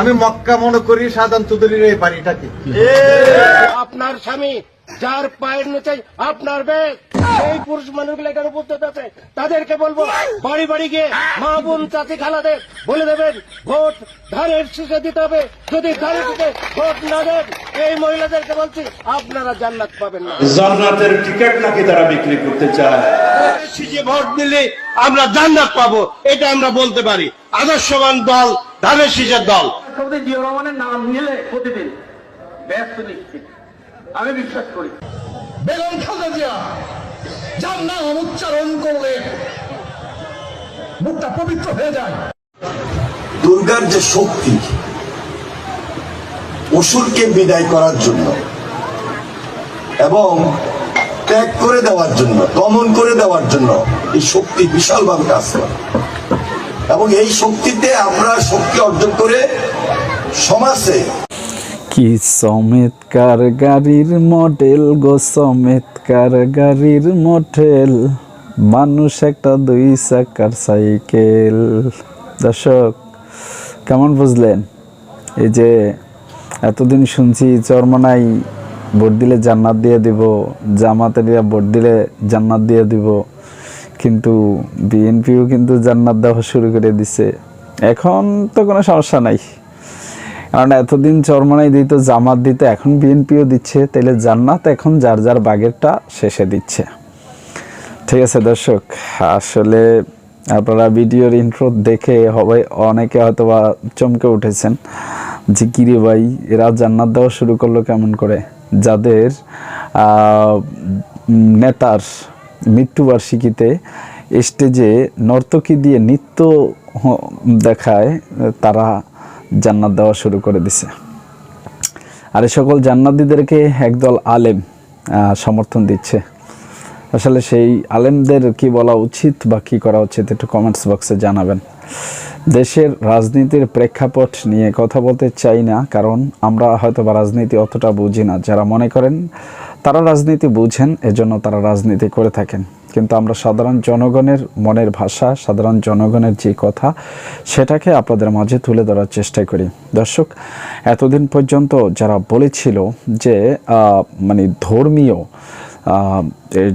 আমি মক্কা মনে করি সাধারণ চৌধুরীর এই বাড়িটা কি? আপনার স্বামী যার পায়ের নিচে আপনার বেগ সেই পুরুষ মানুষগুলো এখানে উপস্থিত আছে। তাদেরকে বলব বাড়ি বাড়ি গিয়ে মা বোন চাচি খালাদের বলে দেবেন ভোট ধানের শীষে দিতে হবে। যদি ধানের শীষে ভোট না দেন এই মহিলাদেরকে বলছি আপনারা জান্নাত পাবেন না। জান্নাতের টিকিট নাকি তারা বিক্রি করতে চায়? শীষে ভোট দিলে আমরা জান্নাত পাবো এটা আমরা বলতে পারি। আদর্শবান দল ধানের শীষের দল। জিয়া রহমানের নাম নিলে প্রতিদিন ব্যস্ত নিশ্চিত। আমি বিশ্বাস করি। বেগম খালেদা জিয়া যার নাম উচ্চারণ করলে মুখটা পবিত্র হয়ে যায়। দুর্গার যে শক্তি অসুরকে বিদায় করার জন্য এবং ত্যাগ করে দেওয়ার জন্য দমন করে দেওয়ার জন্য এই শক্তি বিশালভাবে কাজ করে। এবং এই শক্তিতে আমরা শক্তি অর্জন করে সমাজে কি সমেতকার গাড়ির মডেল গো সমেতকার গাড়ির মডেল? মানুষ একটা দুই চাকার সাইকেল। দর্শক, কেমন বুঝলেন? এই যে এতদিন শুনছি, চরমনাই ভোট দিলে জান্নাত দিয়ে দিব জামাতেরিয়া ভোট দিলে জান্নাত দিয়ে দিব। কিন্তু বিএনপিও কিন্তু জান্নাত দেওয়া শুরু করে দিছে। এখন তো কোনো সমস্যা নাই। কারণ এতদিন চরমনাই দিত, জামাত দিত, এখন বিএনপিও দিচ্ছে। তাহলে জান্নাত এখন যার যার বাগেরটা শেষে দিচ্ছে। ঠিক আছে দর্শক, আসলে আপনারা ভিডিওর ইন্ট্রো দেখে হবে, অনেকে হয়তো বা চমকে উঠেছেন যে কিরে ভাই, এরা জান্নাত দেওয়া শুরু করল কেমন করে? যাদের নেতার মৃত্যুবার্ষিকীতে স্টেজে নর্তকী দিয়ে নৃত্য দেখায়, তারা জান্নাত দেওয়া শুরু করে দিছে। আর সকল জান্নাতিদেরকে একদল আলেম সমর্থন দিচ্ছে। আসলে সেই আলেমদের কি বলা উচিত বা কি করা উচিত একটু কমেন্টস বক্সে জানাবেন। দেশের রাজনীতির প্রেক্ষাপট নিয়ে কথা বলতে চাই না, কারণ আমরা হয়তো বা রাজনীতি অতটা বুঝি না। যারা মনে করেন তারা রাজনীতি বুঝেন, এজন্য তারা রাজনীতি করে থাকেন। কিন্তু আমরা সাধারণ জনগণের মনের ভাষা, সাধারণ জনগণের যে কথা, সেটাকে আপনাদের মাঝে তুলে ধরার চেষ্টা করি। দর্শক, এতদিন পর্যন্ত যারা বলেছিল যে মানে ধর্মীয়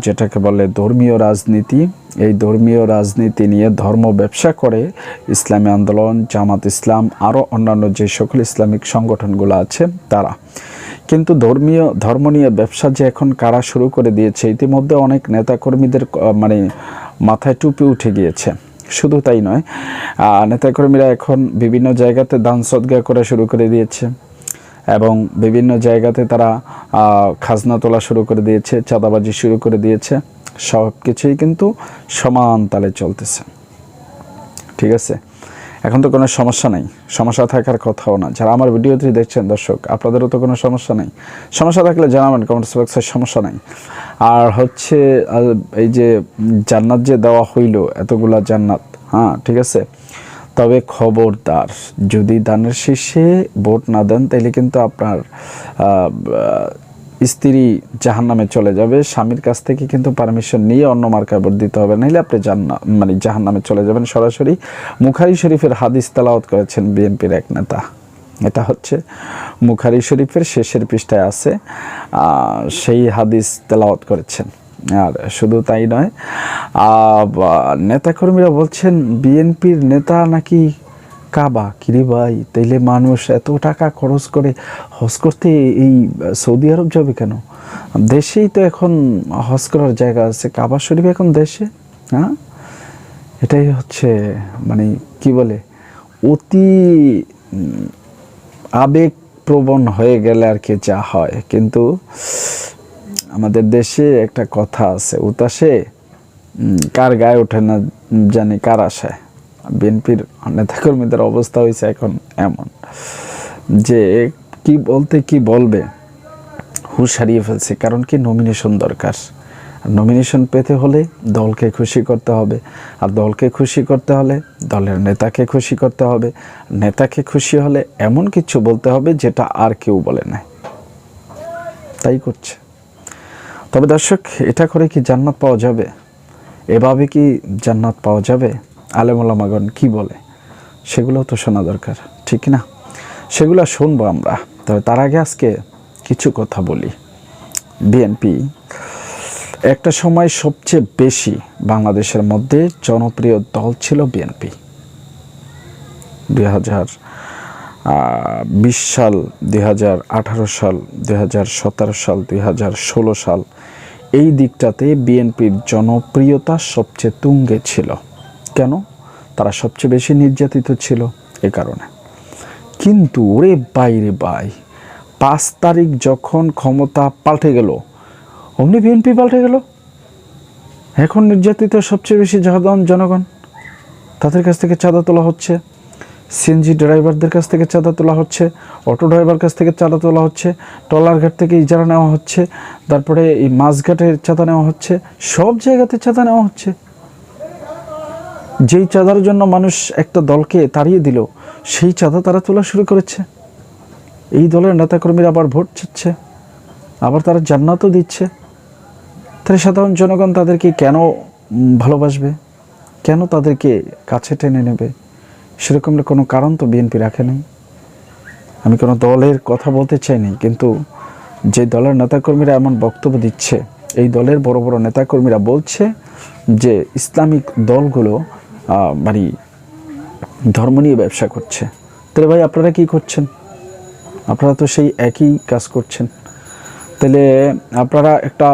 যেটাকে বলে ধর্মীয় রাজনীতি, এই ধর্মীয় রাজনীতি নিয়ে ধর্ম ব্যবসা করে ইসলামী আন্দোলন, জামাত ইসলাম আরও অন্যান্য যে সকল ইসলামিক সংগঠনগুলো আছে, তারা কিন্তু ধর্মীয় ধর্ম নিয়ে ব্যবসা যে এখন কারা শুরু করে দিয়েছে, ইতিমধ্যে অনেক নেতাকর্মীদের মানে মাথায় টুপি উঠে গিয়েছে। শুধু তাই নয় নেতাকর্মীরা এখন বিভিন্ন জায়গাতে দান সদ্গা করা শুরু করে দিয়েছে এবং বিভিন্ন জায়গাতে তারা খাজনা তোলা শুরু করে দিয়েছে, চাঁদাবাজি শুরু করে দিয়েছে। সব কিছুই কিন্তু সমান তালে চলতেছে। ঠিক আছে? এখন তো কোনো সমস্যা নেই। সমস্যা থাকার কথাও না। যারা আমার ভিডিওটি দেখছেন, দর্শক, আপনাদেরও তো কোনো সমস্যা নেই। সমস্যা থাকলে জানাবেন কমেন্টস বক্সে সমস্যা নেই। আর হচ্ছে এই যে জান্নাত যে দেওয়া হইল, এতগুলা জান্নাত হ্যাঁ ঠিক আছে? তবে খবরদার, যদি দানের শীর্ষে ভোট না দেন তাহলে কিন্তু আপনার স্ত্রী জাহান নামে চলে যাবে, স্বামীর কাছ থেকে কিন্তু পারমিশন নিয়ে অন্য মার্কায় ভোট দিতে হবে। নাহলে আপনি জান্না মানে জাহান নামে চলে যাবেন। সরাসরি মুখারি শরীফের হাদিস তেলাওয়াত করেছেন বিএনপির এক নেতা। এটা হচ্ছে মুখারি শরীফের শেষের পৃষ্ঠায় আছে। সেই হাদিস তেলাওয়াত করেছেন। আর শুধু তাই নয় নেতাকর্মীরা বলছেন, বিএনপির নেতা নাকি কাবা কিরে ভাই? তাইলে মানুষ এত টাকা খরচ করে হজ করতে এই সৌদি আরব যাবে কেন? দেশেই তো এখন হজ করার জায়গা আছে। কাবা শরীফ এখন দেশে হ্যাঁ? এটাই হচ্ছে মানে কি বলে অতি উম, আবেগপ্রবণ হয়ে গেলে আর কি যা হয়। কিন্তু আমাদের দেশে একটা কথা আছে উতাসে কার গায়ে ওঠে না জানি কার আশায়। বিএনপির নেতাকর্মীদের অবস্থা হয়েছে এখন এমন যে কি বলতে কি বলবে, হুশ হারিয়ে ফেলছে, কারণ কি নমিনেশন দরকার। নমিনেশন পেতে হলে দলকে খুশি করতে হবে, আর দলকে খুশি করতে হলে দলের নেতাকে খুশি করতে হবে, নেতাকে খুশি হলে এমন কিছু বলতে হবে যেটা আর কেউ বলে না। তাই করছে। তবে দর্শক, এটা করে কি জান্নাত পাওয়া যাবে? এভাবে কি জান্নাত পাওয়া যাবে? আলেমুলামাগণ কি বলে? সেগুলোও তো শোনা দরকার, ঠিক না? সেগুলো শুনব আমরা। তবে তার আগে আজকে কিছু কথা বলি। বিএনপি একটা সময় সবচেয়ে বেশি বাংলাদেশের মধ্যে জনপ্রিয় দল ছিল বিএনপি। দুই হাজার বিশ সাল, দুই হাজার আঠারো সাল, দুই হাজার সতেরো সাল, দুই হাজার ষোলো সাল, এই দিকটাতে বিএনপির জনপ্রিয়তা সবচেয়ে তুঙ্গে ছিল। কেন? তারা সবচেয়ে বেশি নির্যাতিত ছিল এ কারণে। কিন্তু ওরে বাইরে বাই পাঁচ তারিখ যখন ক্ষমতা পাল্টে গেল, অমনি বিএনপি পাল্টে গেল? এখন নির্যাতিত সবচেয়ে বেশি সাধারণ জনগণ? তাদের কাছ থেকে চাঁদা তোলা হচ্ছে। সিএনজি ড্রাইভারদের কাছ থেকে চাঁদা তোলা হচ্ছে। অটো ড্রাইভার কাছ থেকে চাঁদা তোলা হচ্ছে। টলার ঘাট থেকে ইজারা নেওয়া হচ্ছে। তারপরে এই মাছঘাটের চাঁদা নেওয়া হচ্ছে। সব জায়গাতে চাঁদা নেওয়া হচ্ছে। যেই চাঁদার জন্য মানুষ একটা দলকে তাড়িয়ে দিল, সেই চাঁদা তারা তোলা শুরু করেছে। এই দলের নেতাকর্মীরা আবার ভোট চাচ্ছে, আবার তারা জান্নাতও দিচ্ছে। তাহলে সাধারণ জনগণ তাদেরকে কেন ভালোবাসবে? কেন তাদেরকে কাছে টেনে নেবে? সেরকম কোনো কারণ তো বিএনপি রাখে নাই। আমি কোনো দলের কথা বলতে চাইনি কিন্তু যে দলের নেতাকর্মীরা এমন বক্তব্য দিচ্ছে, এই দলের বড় বড় নেতাকর্মীরা বলছে যে ইসলামিক দলগুলো মানে ধর্ম নিয়ে ব্যবসা করছে। তাহলে ভাই আপনারা কি করছেন? আপনারা তো সেই একই কাজ করছেন। তাহলে আপনারা একটা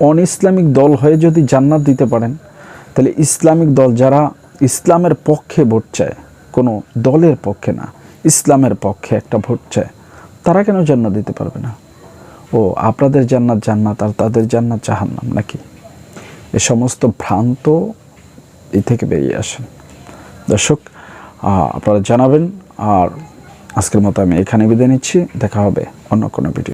অন ইসলামিক দল হয়ে যদি জান্নাত দিতে পারেন, তাহলে ইসলামিক দল যারা ইসলামের পক্ষে ভোট চায়, কোনো দলের পক্ষে না, ইসলামের পক্ষে একটা ভোট চায়, তারা কেন জান্নাত দিতে পারবে না? ও, আপনাদের জান্নাত জান্নাত আর তাদের জান্নাত জাহান্নাম নাকি? এ সমস্ত ভ্রান্ত থেকে বেরিয়ে আসেন। দর্শক আপনারা জানাবেন, আর আজকের মতো আমি এখানে বিদায় নিচ্ছি। দেখা হবে অন্য কোনো ভিডিও